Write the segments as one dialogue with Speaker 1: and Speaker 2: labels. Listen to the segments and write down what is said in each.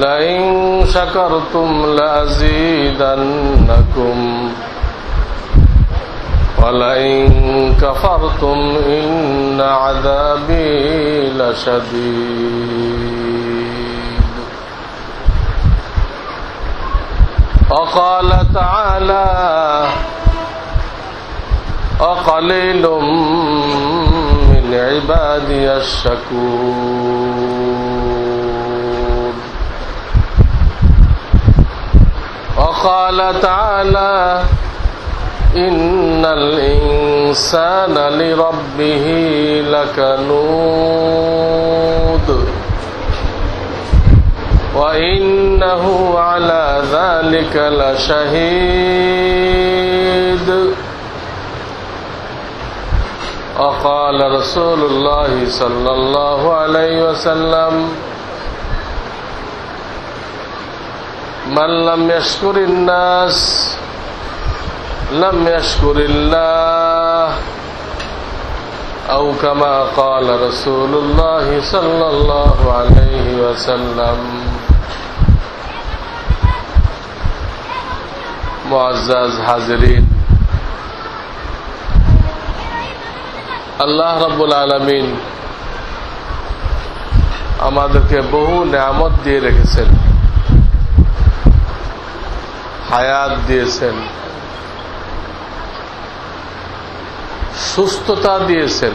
Speaker 1: لئن شكرتم لأزيدنكم. ولئن كفرتم إن عذابي لشديد. وقال تعالى وقليل من عبادي الشكور وقال تعالى إن الإنسان لربه لكنود وإنه على ذلك لشهيد وقال رسول الله صلى الله عليه وسلم من لم يشكر الناس لم يشكر الله أو كما قال رسول الله صلى الله عليه وسلم معزز حاضرين আল্লাহ রব্বুল আলমিন আমাদেরকে বহু নিয়ামত দিয়ে রেখেছেন হায়াত দিয়েছেন। সুস্থতা দিয়েছেন।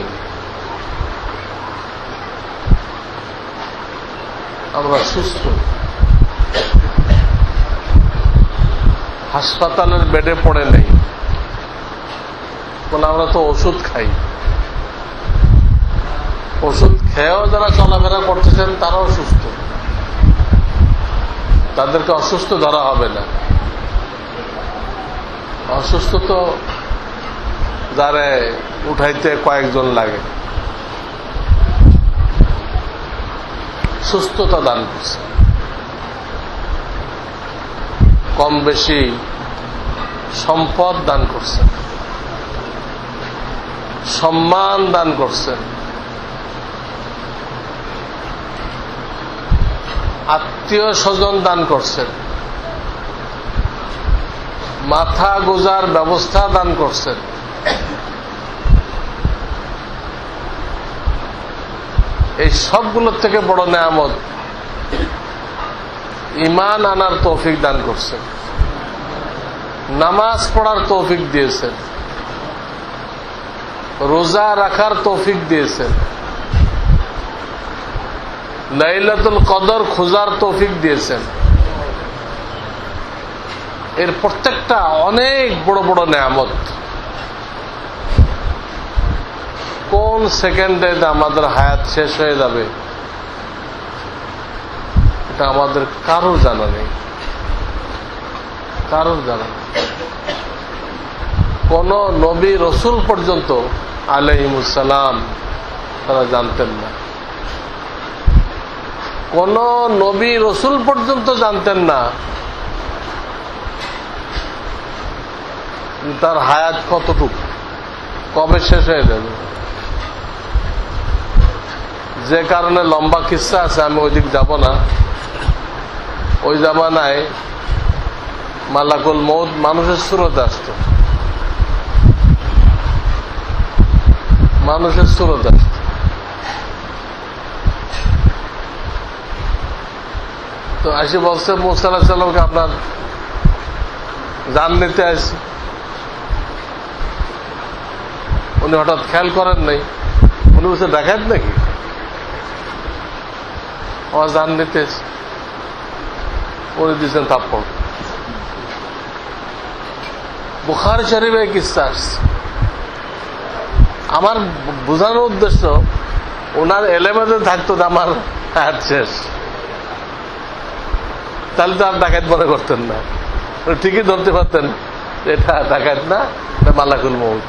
Speaker 1: আমরা সুস্থ। হাসপাতালের বেডে পড়ে নেই। বলে আমরা তো ওষুধ খাই। ওষুধ খেয়েও যারা চলাফেরা করতেছেন, তারাও সুস্থ। তাদেরকে অসুস্থ ধরা হবে না। অসুস্থ তো যারে উঠাইতে কয়েকজন লাগে। সুস্থতা দান করছে। কম বেশি সম্পদ দান করছে। সম্মান দান করছেন আত্মীয় স্বজন দান করছেন মাথা গোজার ব্যবস্থা দান করছেন। এই সবগুলোর থেকে বড় নেয়ামত ইমান আনার তৌফিক দান করছেন। নামাজ পড়ার তৌফিক দিয়েছেন। রোজা রাখার তৌফিক দিয়েছেন। লাইলাতুল কদর খোঁজার তৌফিক দিয়েছেন। এর প্রত্যেকটা অনেক বড় বড় নেয়ামত। কোন সেকেন্ডে আমাদের হায়াত শেষ হয়ে যাবে, এটা আমাদের কারোর জানা নেই। কারোর জানা নেই। কোন নবী রসুল পর্যন্ত আলহিমুসালাম তারা জানতেন না। কোন নবী রসুল পর্যন্ত জানতেন না তার হায়াত কতটুকু? কবে শেষ হয়ে যাবে? যে কারণে লম্বা কিস্সা আছে, আমি ওই দিক যাব না। ওই জামানায় মালাকুল মৌদ মানুষের সুরতে আসত। মানুষের সুরতে আসত। তো আসি বলছে মোসাল্লাহ সাল্লামকে আপনার জান নিতে আসি। উনি হঠাৎ খেয়াল করেন নাই। উনি বলছে দেখাত নাকি? আমার নিতে উনি দিয়েছেন থাপ্পড়। বুখার শরীফে আসছে। আমার বোঝানোর উদ্দেশ্য ওনার এলেমেতে থাকতো আমার হায়াত শেষ। তাহলে তো আর ডাকাত মনে করতেন না। ঠিকই ধরতে পারতেন এটা ডাকাত না মালাকুল মৌত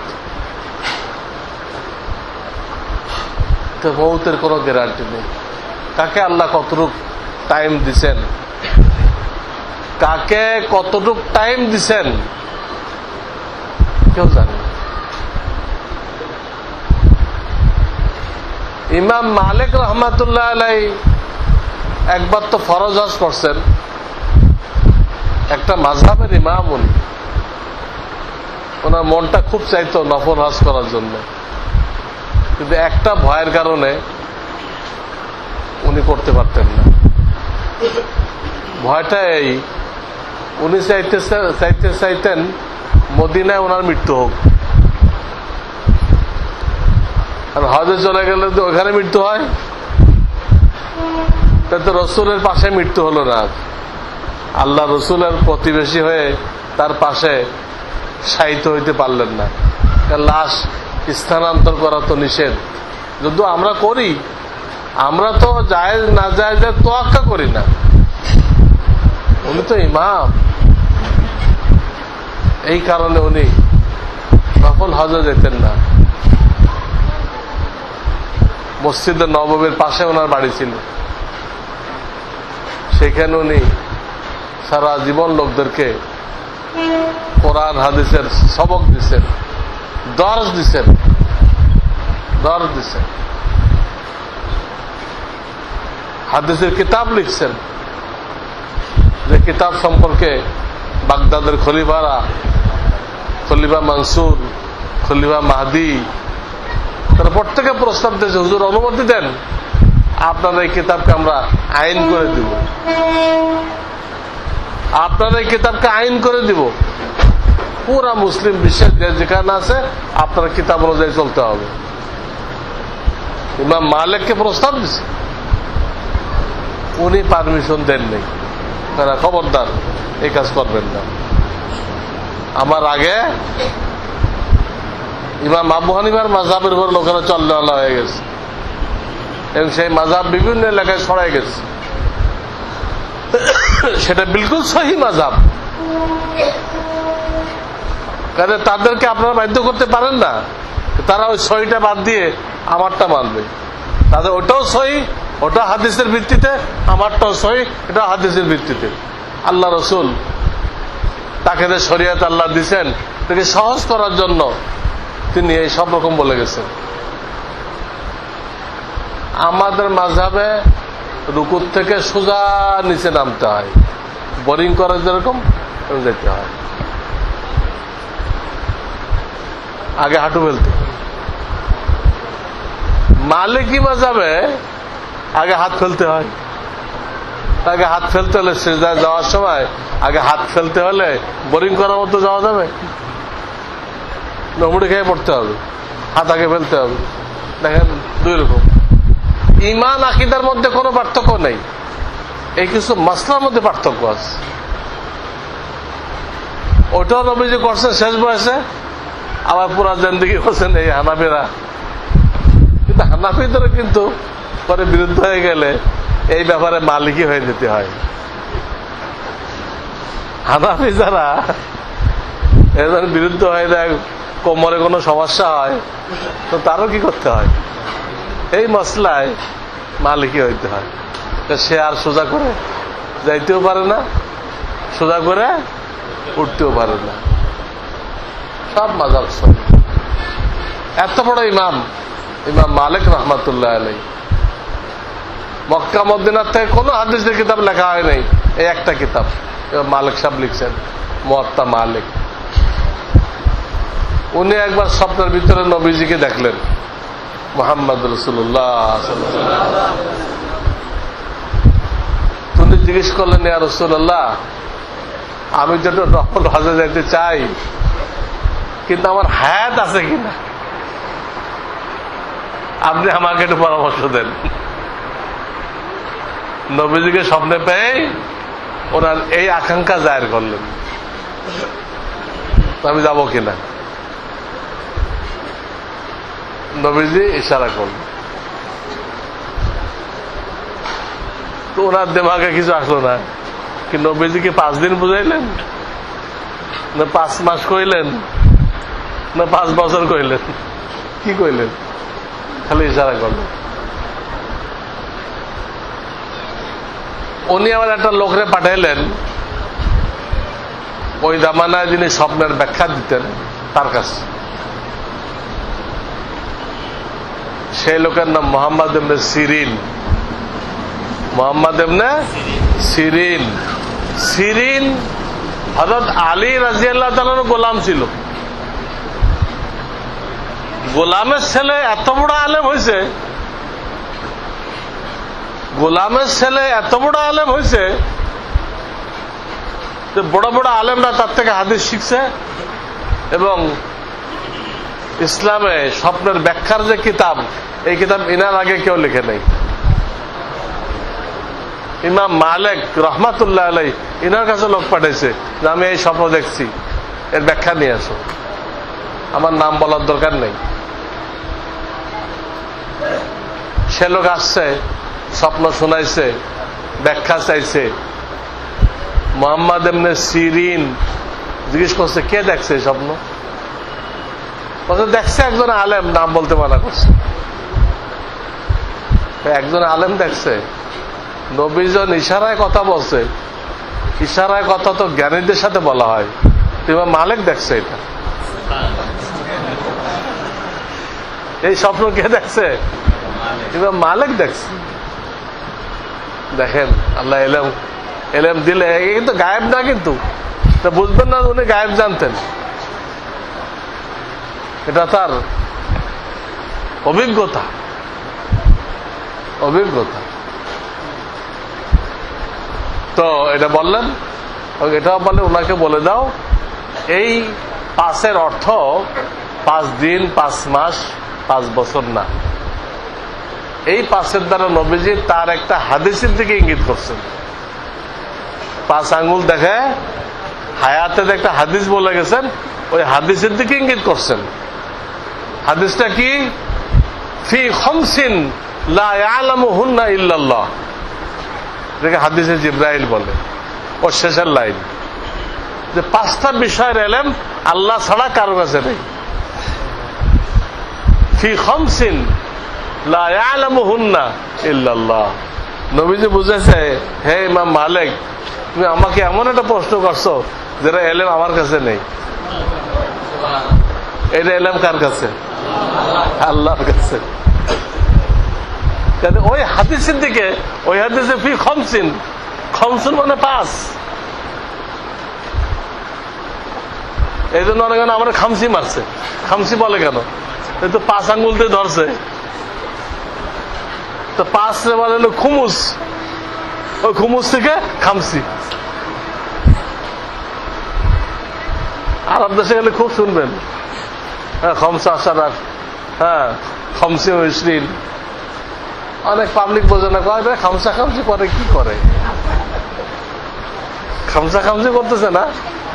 Speaker 1: তো মৌতের কোনো গ্যারান্টি নেই। কাকে আল্লাহ কতটুক টাইম দিছেন? কাকে কতটুক টাইম দিছেন? কেউ জানে ইমাম মালিক রহমাতুল্লাহ আলাই একবার তো ফরজ হজ করছেন। একটা মাঝহাবের ইমাম উনি। ওনার মনটা খুব চাইতো নফল হজ করার জন্য। কিন্তু একটা ভয়ের কারণে উনি করতে পারতেন না। ভয়টা এই, উনি চাইতে চাইতে চাইতেন মদিনায় ওনার মৃত্যু হোক। আর হজে চলে গেলে তো ওখানে মৃত্যু হয়। তাই তো রসুলের পাশে মৃত্যু হলো না। আল্লাহ রসুলের প্রতিবেশী হয়ে তার পাশে শায়িত হইতে পারলেন না। লাশ স্থানান্তর করা তো নিষেধ। যদিও আমরা করি, আমরা তো যায় না যায় তোয়াক্কা করি না। উনি তো ইমাম। এই কারণে উনি নফল হজে যেতেন না। মসজিদে নবমের পাশে ওনার বাড়ি ছিল। সেখানে উনি সারা জীবন লোকদেরকে কোরআন, হাদিসের সবক দিচ্ছেন। দর্শ দিচ্ছেন দর্শ দিচ্ছেন হাদিসের কিতাব লিখছেন। যে কিতাব সম্পর্কে বাগদাদের খলিফারা, খলিফা মানসুর, খলিফা মাহাদি, তারা প্রত্যেকে প্রস্তাব দিয়েছে, হুজুর অনুমতি দেন আপনার এই কিতাবকে আমরা আইন করে দিব। আপনার এই কিতাবকে আইন করে দিব। পুরা মুসলিম বিশ্বের যে যেখানে আছে, আপনার কিতাব অনুযায়ী চলতে হবে। ইমাম মালিককে প্রস্তাব দিছে। উনি পারমিশন দেননি। তারা খবরদার, এই কাজ করবেন না। আমার আগে ইমাম আবু হানিফার মাঝাবের উপর লোকেরা চল্লা হয়ে গেছে। এবং সেই মাঝাব বিভিন্ন এলাকায় ছড়াই গেছে। সেটা বিলকুল সহি মাঝাব কাজে তাদেরকে আপনারা বাধ্য করতে পারেন না। তারা ওই সহিটা বাদ দিয়ে আমারটা মানবে। তাদের ওটাও সহি ওটা হাদিসের ভিত্তিতে, আমারটাও সহি এটা হাদিসের ভিত্তিতে। আল্লাহ রসুল তাকে যে শরিয়াত আল্লাহ দিছেন, তাকে সহজ করার জন্য তিনি এই সব রকম বলে গেছেন। আমাদের মাঝাবে রুকুর থেকে সোজা নিচে নামতে হয়। বোরিং করে যেরকম যেতে হয়। আগে হাঁটু ফেলতে। মালিকি মাঝাবে আগে হাত ফেলতে হয়। আগে হাত ফেলতে হলে সেজদায় যাওয়ার সময় আগে হাত ফেলতে হলে বোরিং করার মতো যাওয়া যাবে। নমুড়ি খেয়ে পড়তে হবে, হাত আগে ফেলতে হবে। দেখেন দুই রকম। ইমান, আকিদার মধ্যে কোনো পার্থক্য নেই। এই কিছু মাসলার মধ্যে পার্থক্য আছে। ওটাও নবীজি করছেন শেষ বয়সে। আবার পুরা জেন্দিগি করছেন এই হানাফিরা। কিন্তু হানাফিদের কিন্তু পরে বিরুদ্ধ হয়ে গেলে এই ব্যাপারে মালিকই হয়ে যেতে হয়। হানাফি যারা এদের বিরুদ্ধ হয়ে যায়, কোমরে কোনো সমস্যা হয়, তো তারও কি করতে হয়? এই মশলায় মালিকই হইতে হয়। সে আর সোজা করে যাইতেও পারে না, সোজা করে উঠতেও পারে না। সব মাজার সহি। এত বড় ইমাম ইমাম মালিক রহমাতুল্লাহ আলাই মক্কা মদিনার থেকে কোনো হাদিসের কিতাব লেখা হয় নাই, এই একটা কিতাব। মালিক সাহেব লিখছেন মহাত্মা মালিক। উনি একবার স্বপ্নের ভিতরে নবীজিকে দেখলেন, মোহাম্মদ রসুল্লাহ উনি জিজ্ঞেস করলেন, ইয়া রসুল্লাহ আমি যেটা নকল হজে যাইতে চাই কিন্তু আমার হায়াত আছে কিনা? আপনি আমাকে একটু পরামর্শ দেন। নবীজিকে স্বপ্নে পেয়ে ওনার এই আকাঙ্ক্ষা জায়ের করলেন। আমি যাব কিনা? নবীজি ইশারা করলেন। তো ওনার দেমাগে কিছু আসলো না। কি নবীজিকে পাঁচ দিন বুঝাইলেন? না পাঁচ মাস কইলেন? না পাঁচ বছর কইলেন। কি কইলেন? খালি ইশারা করলেন। উনি আমার একটা লোকরে পাঠাইলেন ওই জামানায় যিনি স্বপ্নের ব্যাখ্যা দিতেন তার কাছে। সেই লোকের নাম মোহাম্মদ এমনে সিরিন। মোহাম্মদ এমনে সিরিন। সিরিন হজরত আলী রাজিয়াল্লাহ তালার গোলাম ছিল। গোলামের ছেলে এত বড় আলেম হয়েছে? গোলামের ছেলে এত বড় আলেম হয়েছে? যে বড় বড় আলেমরা তার থেকে হাদিস শিখছে এবং ইসলামে স্বপ্নের ব্যাখ্যার যে কিতাব, এই কিতাব ইনার আগে কেউ লিখে নেই। ইমাম মালেক রহমাতুল্লাহ আলাই ইনার কাছে লোক পাঠাইছে যে, আমি এই স্বপ্ন দেখছি। এর ব্যাখ্যা নিয়ে আসো। আমার নাম বলার দরকার নেই। সে লোক আসছে? স্বপ্ন শোনাইছে, ব্যাখ্যা চাইছে। মোহাম্মদ এমনি সিরিন জিজ্ঞেস করছে, কে দেখছে স্বপ্ন? দেখছে একজন আলেম, নাম বলতে মানা করছে। একজন আলেম দেখছে নবীজন ইশারায় কথা বলছে। ইশারায় কথা তো জ্ঞানীদের সাথে বলা হয়। তুমি মালিক দেখছে এটা। এই স্বপ্ন কে দেখছে? এবার মালিক দেখছে। দেখেন, আল্লাহ এলেম এলেম দিলে কিন্তু গায়েব না কিন্তু। বুঝবেন না উনি গায়েব জানতেন। এটা তার অভিজ্ঞতা। অভিজ্ঞতা। তো এটা বললেন এটাও বলে ওনাকে বলে দাও, এই পাসের অর্থ পাঁচ দিন, পাঁচ মাস, পাঁচ বছর না। এই পাশের দ্বারা নবীজি তার একটা হাদিসের দিকে ইঙ্গিত করছেন। পাঁচ আঙ্গুল দেখে, হায়াতে একটা হাদিস বলে গেছেন, ওই হাদিসের দিকে ইঙ্গিত করছেন। হাদিসটা কি? ফি খমসিন লা ইয়ালামু হুন্না ইল্লাল্লাহ। যেটাকে হাদিসে জিব্রাইল বলে। ও শেষের লাইন। যে পাঁচটা বিষয়ের এলেম আল্লাহ ছাড়া কারও কাছে নেই। ফি খমসিন ইল্লাল্লাহ। নবীজি বুঝেছে, হে ইমাম মালিক, তুমি আমাকে এমন একটা প্রশ্ন করছ যেটা এলেম আমার কাছে নেই। এটা এলেম কার কাছে? আল্লাহর কাছে। ওই হাদিসের দিকে, ওই হাদিসে ফি খমসিন। খমসুন মানে পাঁচ। এই জন্য অনেক আমার খামসি মারছে। খামসি বলে কেন? এই তো পাঁচ আঙ্গুল ধরছে। তো পাঁচ বলে হলো খুমুস ওই খুমুস থেকে খামসি আরব দেশে গেলে খুব শুনবেন। হ্যাঁ খমসা আসার হ্যাঁ খমসি ইসরিন অনেক পাবলিক বোঝে না, কয় খামসা খামসি করে, কি করে? খামসা খামসি করতেছে না?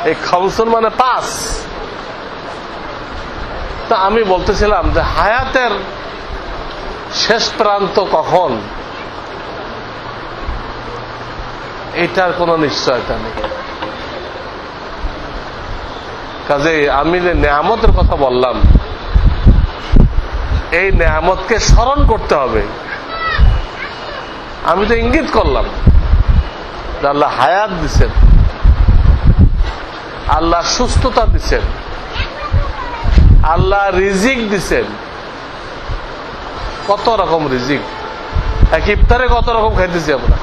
Speaker 1: এই খামসুন মানে পাস তা আমি বলতেছিলাম যে হায়াতের শেষ প্রান্ত কখন? এটার কোনো নিশ্চয়তা নেই। কাজে আমি যে নেয়ামতের কথা বললাম, এই নেয়ামতকে স্মরণ করতে হবে। আমি তো ইঙ্গিত করলাম আল্লাহ হায়াত দিচ্ছেন আল্লাহ সুস্থতা দিচ্ছেন আল্লাহ রিজিক দিচ্ছেন কত রকম রিজিক? এক ইফতারে কত রকম খাইতেছি আমরা?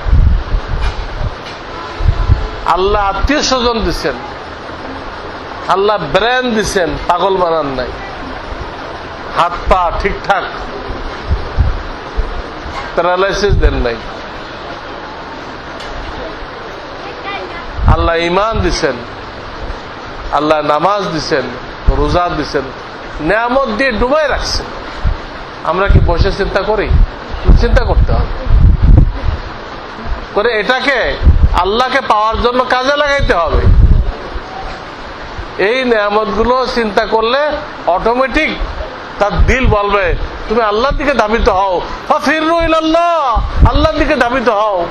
Speaker 1: আল্লাহ আত্মীয় স্বজন দিচ্ছেন আল্লাহ ব্রেন দিচ্ছেন পাগল বানান নাই। হাত পা ঠিকঠাক। প্যারালাইসিস দেন নাই। আল্লাহ ইমান দিছেন। আল্লাহ নামাজ দিছেন, রোজা দিছেন, নিয়ামত দিয়ে ডুবাই রাখছেন। আমরা কি বসে চিন্তা করি? চিন্তা করতে হবে। করে এটাকে আল্লাহকে পাওয়ার জন্য কাজে লাগাইতে হবে। এই নিয়ামতগুলো চিন্তা করলে অটোমেটিক তার দিল বলবে, তুমি আল্লাহর দিকে ধাবিত হও। ফিরু আল্লাহ আল্লাহর দিকে ধাবিত হও।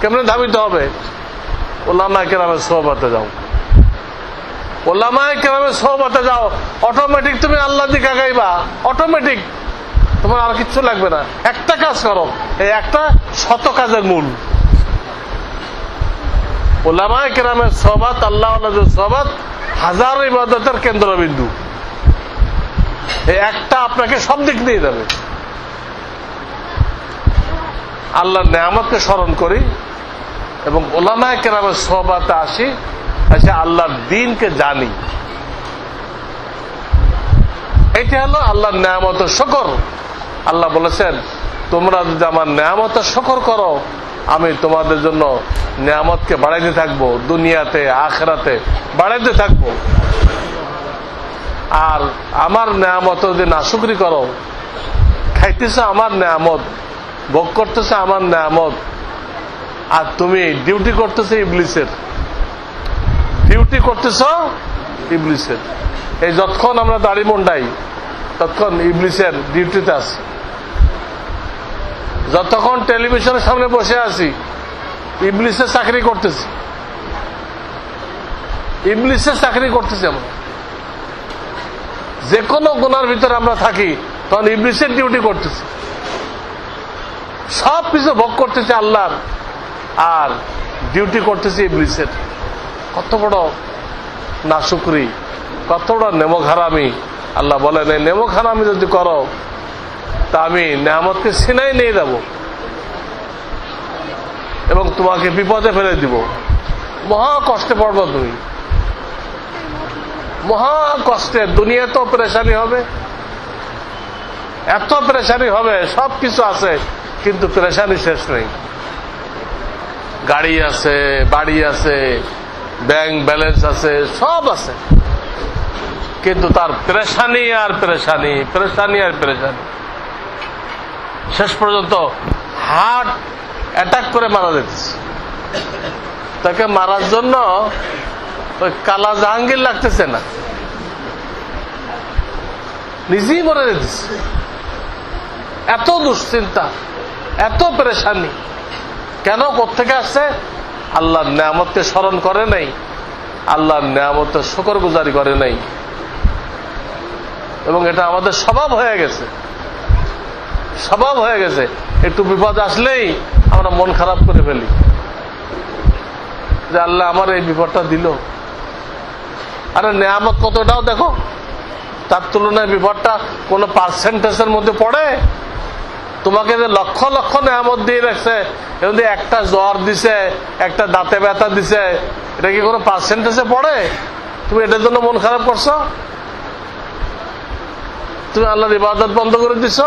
Speaker 1: কেমনে ধাবিত হবে? ওলামা কেরামের সোহবাতে যাও। ওলামায় কেরামে সোহবাতে যাও। অটোমেটিক তুমি আল্লাহ দিকে আগাইবা। অটোমেটিক তোমার আর কিচ্ছু লাগবে না। একটা কাজ করো, এই একটা শত কাজের মূল। ওলামায় কেরামের সবাত আল্লাহ সবাত হাজারো ইবাদতের কেন্দ্রবিন্দু। এই একটা আপনাকে সব দিক নিয়ে যাবে। আল্লাহর নেয়ামতকে স্মরণ করি এবং ওলামায় কেরামের সবাতে আসি, এসে আল্লাহর দিনকে জানি। এটা হলো আল্লাহর নেয়ামতের শকর। আল্লাহ বলেছেন, তোমরা যদি আমার নেয়ামতের শকর করো, আমি তোমাদের জন্য নেয়ামতকে বাড়াইতে থাকব, দুনিয়াতে, আখরাতে বাড়াইতে থাকব। আর আমার নেয়ামত যদি না নাশুকরি করো, খাইতেছো আমার নেয়ামত, ভোগ করতেছে আমার নেয়ামত, আর তুমি ডিউটি করতেছো ইবলিসের, ডিউটি করতেছ ইবলিসের। এই যতক্ষণ আমরা দাড়ি মন্ডাই, ততক্ষণ ইবলিসের ডিউটিতে আছি। যতক্ষণ টেলিভিশনের সামনে বসে আছি ইবলিসের চাকরি করতেছি। ইবলিসের চাকরি করতেছি আমরা। যে কোনো গুণার ভিতরে আমরা থাকি, তখন ইবলিসের ডিউটি করতেছি। সব কিছু ভোগ করতেছে আল্লাহর, আর ডিউটি করতেছি ইবলিসের। কত বড় নাশুকরি, কত বড় নেমক হারামি আল্লাহ বলেন, এই নেমক হারামি যদি করো তা আমি নেয়ামতকে সিনাই নিয়ে যাব। এবং তোমাকে বিপদে ফেলে দিব। মহা কষ্টে পড়ব তুমি। মহা কষ্টে দুনিয়াতেও পেরেশানি হবে। এত পেরেশানি হবে সব কিছু আছে, কিন্তু পেরেশানি শেষ নেই। গাড়ি আছে, বাড়ি আছে, ব্যাংক ব্যালেন্স আছে, সব আছে। কিন্তু তার পেরেশানি আর পেরেশানি পেরেশানি আর পেরেশানি। শেষ পর্যন্ত হার্ট অ্যাটাক করে মারা যেতেছে। তাকে মারার জন্য ওই কালা জাহাঙ্গীর লাগতেছে না। নিজেই মরে যেতেছে। এত দুশ্চিন্তা, এত পেরেশানি। কেন কোথেকে আসছে? আল্লাহর নিয়ামতকে স্মরণ করে নাই। আল্লাহর নিয়ামতের শকর গুজারি করে নাই। এবং এটা আমাদের স্বভাব হয়ে গেছে। স্বভাব হয়ে গেছে। একটু বিপদ আসলেই আমরা মন খারাপ করে ফেলি। যে আল্লাহ আমার এই বিপদটা দিল। আরে নেয়ামত কতটাও দেখো, তার তুলনায় বিপদটা কোন পার্সেন্টেজের মধ্যে পড়ে। তোমাকে যে লক্ষ লক্ষ নেয়ামত দিয়ে রাখছে এর একটা জ্বর দিছে, একটা দাঁতে ব্যথা দিছে, এটা কি কোনো পার্সেন্টেজে পড়ে? তুমি এটার জন্য মন খারাপ করছ? তুমি আল্লাহর ইবাদত বন্ধ করে দিছ?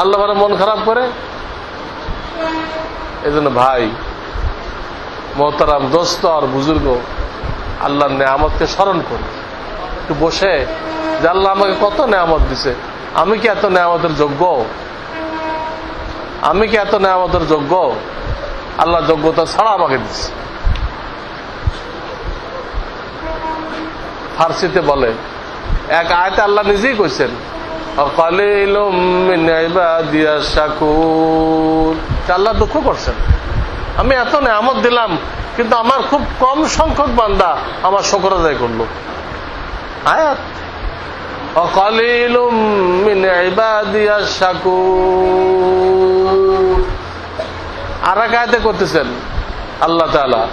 Speaker 1: আল্লাহ মানে মন খারাপ করে? এই জন্য ভাই, মোহতারাম দোস্ত আর বুজুর্গ, আল্লাহর নেয়ামতকে স্মরণ করি একটু বসে, যে আল্লাহ আমাকে কত নেয়ামত দিছে। আমি কি এত নেয়ামতের যোগ্য? আমি কি এত নেয়ামতের যোগ্য? আল্লাহ যোগ্যতা ছাড়া আমাকে দিচ্ছে ফার্সিতে বলে, এক আয়তে আল্লাহ নিজেই কইছেন আল্লাহ দুঃখ করছেন। আমি এত নেয়ামত দিলাম, কিন্তু আমার খুব কম সংখ্যক বান্দা আমার শকর আদায় করল। আয়াত। আর এক আয়াতে করতেছেন আল্লাহ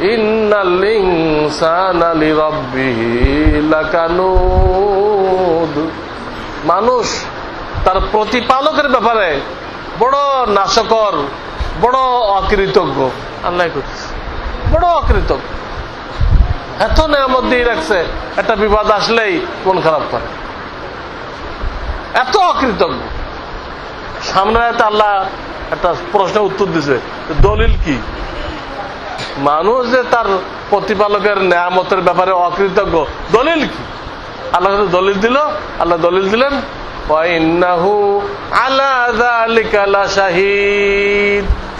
Speaker 1: ইন্নাল ইনসানা লিরাব্বিহি লাকানুদ। মানুষ তার প্রতিপালকের ব্যাপারে বড় নাশকর, বড় অকৃতজ্ঞ। আল্লাহ বড় অকৃতজ্ঞ। এত নেয়ামত দিয়ে রাখছে, একটা বিপদ আসলেই মন খারাপ করে। এত অকৃতজ্ঞ। সামনে আল্লাহ একটা প্রশ্নের উত্তর দিছে দলিল কি? মানুষ যে তার প্রতিপালকের নিয়ামতের ব্যাপারে অকৃতজ্ঞ, দলিল কি? আল্লাহ দলিল দিল, আল্লাহ দলিল দিলেন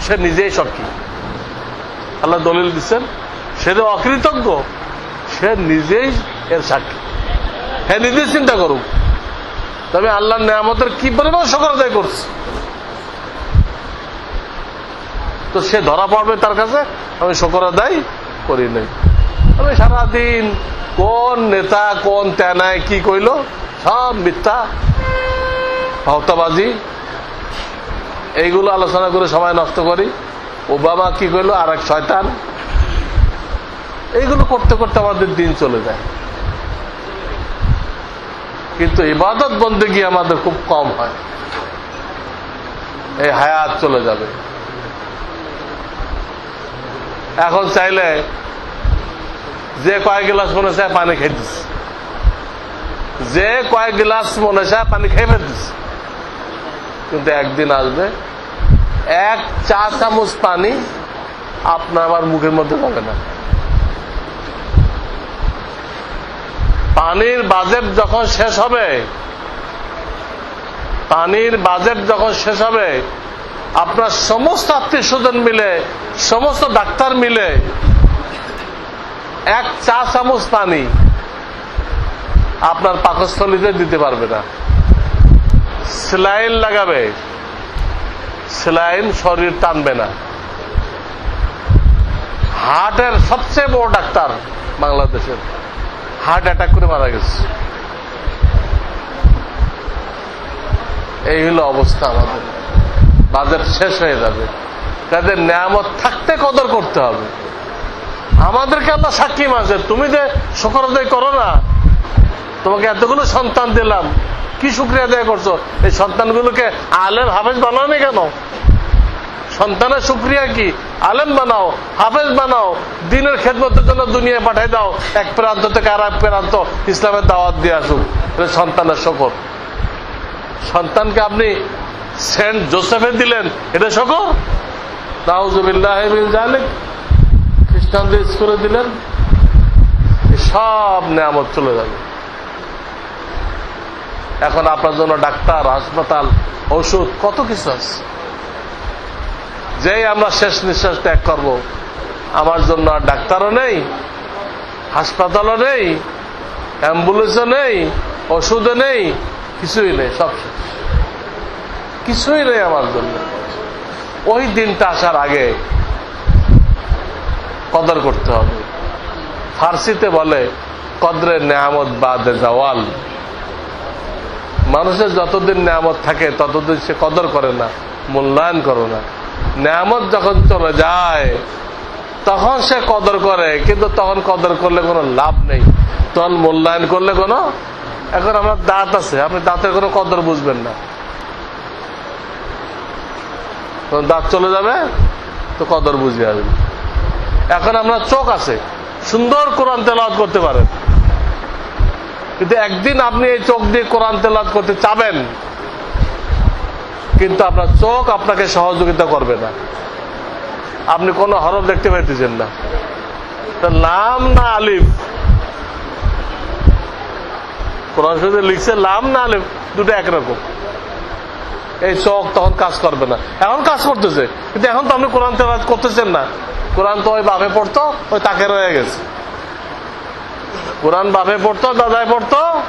Speaker 1: সে নিজেই সাক্ষী আল্লাহ দলিল দিচ্ছেন, সে যে অকৃতজ্ঞ, সে নিজেই এর সাক্ষী। হ্যাঁ নিজেই চিন্তা করুক, তবে আল্লাহর নেয়ামতের কি পরিমাণ সকল আদায় করছে? তো সে ধরা পড়বে তার কাছে, আমি শকর আদায় করি নাই। আমি সারাদিন কোন নেতা কোন তেনায় কি কইলো? সব মিথ্যা। ভক্তবাজি এইগুলো আলোচনা করে সময় নষ্ট করি। ওবামা কি কইলো? আর এক শয়তান। এইগুলো করতে করতে আমাদের দিন চলে যায়। কিন্তু ইবাদত বন্দেগী আমাদের খুব কম হয়। এই হায়াত চলে যাবে। এখন চাইলে যে কয়েক গ্লাস মনে চায় পানি খাইতেছে যে কয়েক গ্লাস মনে চায় পানি খেয়ে ফেলতেছে কিন্তু একদিন আসবে, এক চা চামচ পানি আপনার আমার মুখের মধ্যে যাবে না। পানির বাজেট যখন শেষ হবে, পানির বাজেট যখন শেষ হবে, আপনার সমস্ত আত্মীয় স্বজন মিলে, সমস্ত ডাক্তার মিলে এক চা চামচ পানি আপনার পাকস্থলিতে দিতে পারবে না। সেলাইন লাগাবে। সেলাইন শরীর টানবে না। হার্টের সবচেয়ে বড় ডাক্তার বাংলাদেশের। হার্ট অ্যাটাক করে মারা গেছে। এই হলো অবস্থা আমাদের। বাজেট শেষ হয়ে যাবে। তাদের নিয়ামত থাকতে কদর করতে হবে। আমাদেরকে আল্লাহ সাক্ষী মাঝে তুমি যে শকর আদায় করো না, তোমাকে এতগুলো সন্তান দিলাম, কি শুক্রিয়া আদায় করছ? এই সন্তানগুলোকে আলেম হাফেজ বানাও কেন? সন্তানের শুক্রিয়া কি? আলেম বানাও, হাফেজ বানাও, দিনের খেদমতের জন্য দুনিয়ায় পাঠাই দাও, এক প্রান্ত থেকে আর এক প্রান্ত ইসলামের দাওয়াত দিয়ে আসুক। সন্তানের শকর। সন্তানকে আপনি সেন্ট জোসেফে দিলেন, এটা শকর? নাউজুবিল্লাহ জালেক খ্রিস্টানদের স্কুলে দিলেন সব নেয়ামত চলে যাবে। এখন আপনার জন্য ডাক্তার, হাসপাতাল, ওষুধ, কত কিছু আছে। যেই আমরা শেষ নিঃশ্বাস ত্যাগ করব, আমার জন্য আর ডাক্তারও নেই, হাসপাতালও নেই, অ্যাম্বুলেন্সও নেই, ওষুধও নেই, কিছুই নেই, সব শেষ। কিছুই নেই আমার জন্য। ওই দিনটা আসার আগে কদর করতে হবে। ফার্সিতে বলে কদরে নেয়ামত বাদে জওয়াল। মানুষের যতদিন নেয়ামত থাকে, ততদিন সে কদর করে না, মূল্যায়ন করে না। নেয়ামত যখন চলে যায়, তখন সে কদর করে, কিন্তু তখন কদর করলে কোনো লাভ নেই। তখন মূল্যায়ন করলে কোনো, এখন আমার দাঁত আছে, আপনি দাঁতের কোনো কদর বুঝবেন না। দাঁত চলে যাবে, তো কদর বুঝে আসবে। এখন আপনার চোখ আছে। সুন্দর কোরআন তেলাওয়াত করতে পারেন। কিন্তু একদিন আপনি এই চোখ দিয়ে কোরআন তেলাওয়াত করতে চাবেন, কিন্তু আপনার চোখ আপনাকে সহযোগিতা করবে না। আপনি কোনো হরফ দেখতে পাইতেছেন না। লাম না আলিফ। কোরআন শরীফে লিখছে লাম না আলিফ, দুটো একরকম এই চোখ তখন কাজ করবে না। এখন কাজ করতেছে, কিন্তু এখন তো আপনি কোরআন তেলাওয়াত করতেছেন না। কোরআন তো ওই বাপে পড়তো? ওই তাকে রয়ে গেছে। কোরআন বাপে পড়তো দাদায় পড়তো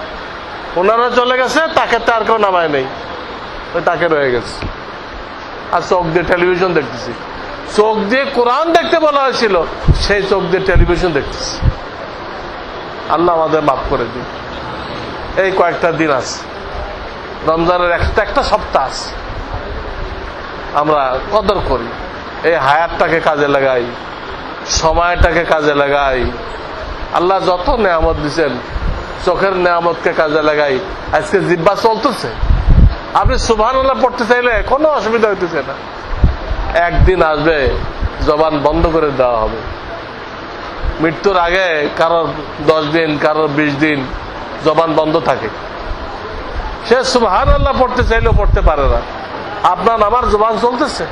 Speaker 1: ওনারা চলে গেছে তাকে তো আর কেউ নামায় নেই। ওই তাকে রয়ে গেছে। আর চোখ দিয়ে টেলিভিশন দেখতেছি। চোখ দিয়ে কোরআন দেখতে বলা হয়েছিল সেই চোখ দিয়ে টেলিভিশন দেখতেছি। আল্লাহ আমাদের মাফ করে দিন। এই কয়েকটা দিন আছে। রমজানের একটা একটা সপ্তাহ আছে। আমরা কদর করি। এই হায়াতটাকে কাজে লাগাই, সময়টাকে কাজে লাগাই। আল্লাহ যত নেয়ামত দিচ্ছেন চোখের নেয়ামতকে কাজে লাগাই। আজকে জিব্বা চলতেছে। আপনি সুভান আল্লাহ পড়তে চাইলে কোনো অসুবিধা হইতেছে না। একদিন আসবে, জবান বন্ধ করে দেওয়া হবে। মৃত্যুর আগে কারোর দশ দিন, কারোর বিশ দিন জবান বন্ধ থাকে। সে সুভান আল্লাহ পড়তে চাইলেও পড়তে পারে না। আপনার আমার জবান চলতেছে?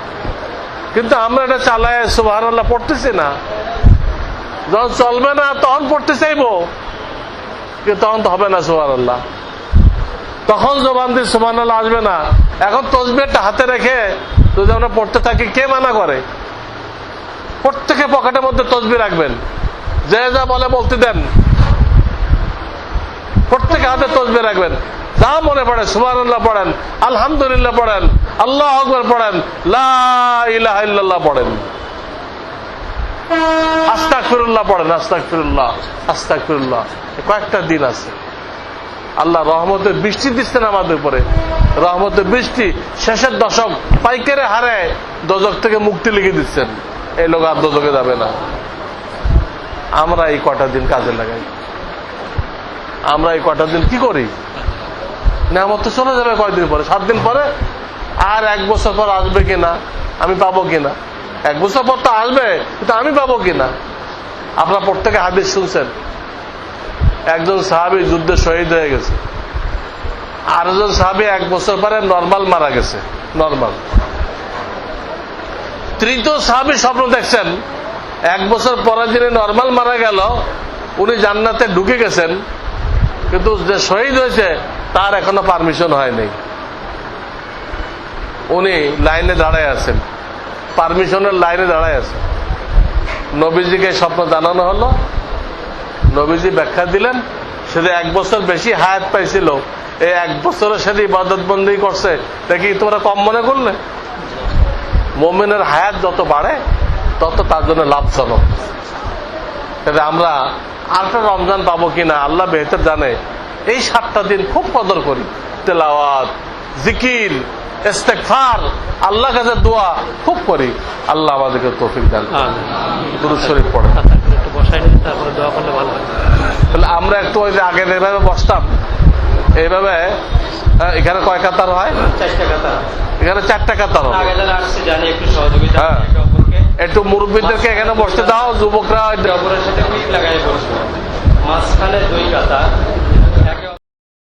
Speaker 1: কিন্তু আমরা এটা চালায় আল্লাহ পড়তেছি না। যখন চলবে না, তখন পড়তে চাইব কিন্তু তখন তো হবে না সুভান আল্লাহ তখন জবান দিয়ে সুভান আল্লাহ আসবে না। এখন তসবিরটা হাতে রেখে যদি আমরা পড়তে থাকি, কে মানা করে? প্রত্যেকে পকেটের মধ্যে তসবি রাখবেন। যে যা বলে বলতে দেন। প্রত্যেকে হাতে তসবি রাখবেন। যা মনে পড়ে, সুবহানাল্লাহ পড়েন, আলহামদুলিল্লাহ পড়েন, আল্লাহ আকবর পড়েন, লা ইলাহা ইল্লাল্লাহ পড়েন। আস্তাক ফিরুল্লাহ পড়েন আস্তাক ফিরুল্লাহ আস্তাক ফিরুল্লাহ কয়েকটা দিন আছে। আল্লাহ রহমতের বৃষ্টি দিচ্ছেন আমাদের উপরে। রহমতের বৃষ্টি শেষের দশক পাইকারে হারে দজক থেকে মুক্তি লিখে দিচ্ছেন। এই লোক আর দজকে যাবে না। আমরা এই কটা দিন কাজে লাগাই। আমরা এই কটা দিন কি করি? নেয়ামত তো চলে যাবে কয়দিন পরে? সাত দিন পরে? আর এক বছর পর আসবে কিনা আমি পাবো কিনা এক বছর পর তো আসবে, কিন্তু আমি পাবো কিনা আপনার প্রত্যেকে হাদিস শুনছেন। একজন সাহাবি যুদ্ধে শহীদ হয়ে গেছে। আর একজন সাহাবি এক বছর পরে নর্মাল মারা গেছে। নর্মাল। তৃতীয় সাহাবি স্বপ্ন দেখছেন, এক বছর পরে যিনি নর্মাল মারা গেল, উনি জান্নাতে ঢুকে গেছেন, কিন্তু যে শহীদ হয়েছে তার এখনও পারমিশন হয়নি উনি লাইনে দাঁড়ায় আছেন। পারমিশনের লাইনে দাঁড়ায় আছেন। নবীজিকে স্বপ্ন জানানো হলো। নবীজি ব্যাখ্যা দিলেন সেটা এক বছর বেশি হায়াত পাইছিল, এই এক বছরের সাথে ইবাদত বন্দি করছে, দেখি তোমরা কম মনে করলে? মোমেনের হায়াত যত বাড়ে, তত তার জন্য লাভজনক। আমরা আরেকটা রমজান পাবো কিনা, আল্লাহ বেহতর জানে এই সাতটা দিন খুব কদর করি। তেলাওয়াত জিকির ইস্তেকফার আল্লাহ কাছে দোয়া খুব করি। আল্লাহ আমাদেরকে তৌফিক দান দুরুদ শরীফ পড়ে
Speaker 2: তারপরে দোয়া করলে ভালো
Speaker 1: তাহলে আমরা একটু ওই যে আগে যেভাবে বসতাম এইভাবে হ্যাঁ, এখানে কয় কাতার হয়? এখানে চারটা কাতার
Speaker 2: একটু
Speaker 1: হ্যাঁ। একটু মুরব্বীদেরকে এখানে বসতে দাও যুবকরা
Speaker 2: অপরের সাথে লাগাই বসবো। মাঝখানে দুই কাতা